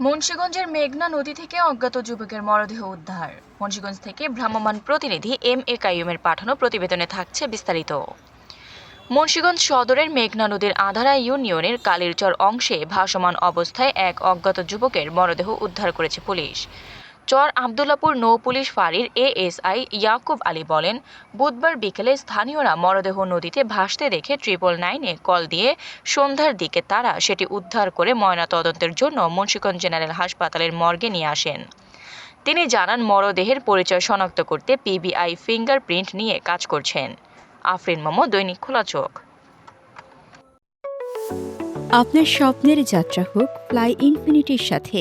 মুন্সিগঞ্জের মেঘনা নদী থেকে অজ্ঞাত যুবকের মরদেহ উদ্ধার। মুন্সিগঞ্জ থেকে ভ্রাম্যমাণ প্রতিনিধি এম এ কাইমের পাঠানো প্রতিবেদনে থাকছে বিস্তারিত। মুন্সিগঞ্জ সদরের মেঘনা নদীর আধারা ইউনিয়নের কালীরচর অংশে ভাসমান অবস্থায় এক অজ্ঞাত যুবকের মরদেহ উদ্ধার করেছে পুলিশ। চর আবদুল্লাপুর নৌ পুলিশ ফাঁড়ির এএসআই ইয়াকুব আলী বলেন, বুধবার বিকেলে স্থানীয়রা মরদেহ নদীতে ভাসতে দেখে ট্রিপল নাইনে কল দিয়ে সন্ধ্যার দিকে তারা সেটি উদ্ধার করে ময়নাতদন্তের জন্য মুন্সিগঞ্জ জেনারেল হাসপাতালের মর্গে নিয়ে আসেন। তিনি জানান, মরদেহের পরিচয় শনাক্ত করতে পিবিআই ফিঙ্গারপ্রিন্ট নিয়ে কাজ করছেন। আফরিন মোমো, দৈনিক খোলা চোখ। আপনার স্বপ্নের যাত্রা হোক ফ্লাই ইনফিনিটির সাথে